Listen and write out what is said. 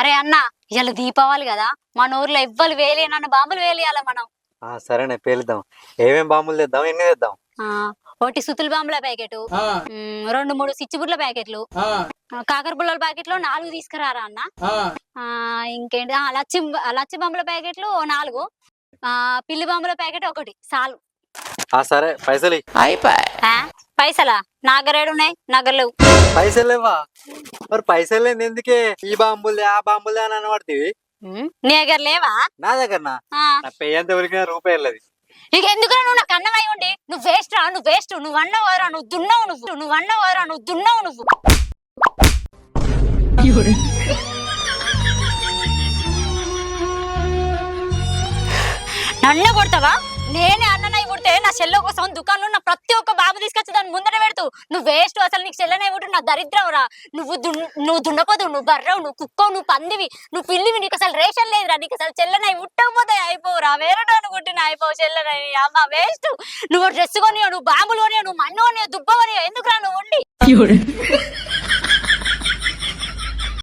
అరే అన్న ఇవాళ దీపావళి కదా. మన ఊర్లో ఎవ్వరు వేలి నన్ను బాంబులు వేలియాల మనం. ఆ, సరేనే పేలుద్దాం. ఏమేం బాంబులు తెద్దాం ఎన్ని తెద్దాం? ఆ, ఒకటి సుతుల బాంబుల ప్యాకెట్ రెండు మూడు సిచ్చుబుడ్ల ప్యాకెట్లు ఆ, కాకర పుల్లల ప్యాకెట్లు నాలుగు తీసుకురారా అన్న? ఆ, ఇంకేంటి? ఆ, లచ్చి లచ్చి బాంబుల ప్యాకెట్లు ఓ నాలుగు ఆ పిల్లి బాంబుల ప్యాకెట్ ఒకటి చాలు. ఆ సరే పైసలు ఇయ్యి. ఆ, పైసలా? నాగరేడు ఉన్నాయి నగలేవు పైసలు లేవా మరి పైసలు లేని ఎందుకే? ఈ బాంబులే ఆ బాంబులే అని అనబడుతుంది నీ దగ్గర లేవా? నా దగ్గర నా ఆ, నా పెయ్యంత ఉరికిన రూపాయి వెళ్ళదు ఇక ఎందుకురా నువ్వు నాకు అన్నమై ఉండి? నువ్వు వేస్ట్ రా నువ్వు వేస్ట్. నువ్వు అన్నవారా నువ్వు దున్నావు నువ్వు. నువ్వు అన్నవారా నువ్వు దున్నావు నువ్వు. నన్ను కొడతావా? నేనే అన్ననై పుడితే నా చెల్లె కోసం దుకాణంలో ఉన్న ప్రతి ఒక్క బాబు తీసుకొచ్చి దాన్ని ముందర పెడుతూ నువ్వు వేస్ట్ అసలు నీకు చెల్లెనై పుట్టు నా దరిద్రం రా. నువ్వు దున్- నువ్వు దున్నపోదు నువ్వు బర్రవు నువ్వు కుక్కవు నువ్వు పందివి నువ్వు పిల్లివి నీకు అసలు రేషన్ లేదురా నీకు అసలు చెల్లనై ఉట్టకపోతే అయిపోవురా. వేరే అనుకుంటున్నా అయిపోవు చెల్లనై అమ్మ వేస్ట్. నువ్వు డ్రెస్ కొనియో నువ్వు బాంబులు కొనియో నువ్వు మన్ను కొనియో దుబ్బ కొనియో ఎందుకురా నువ్వు ఉండి?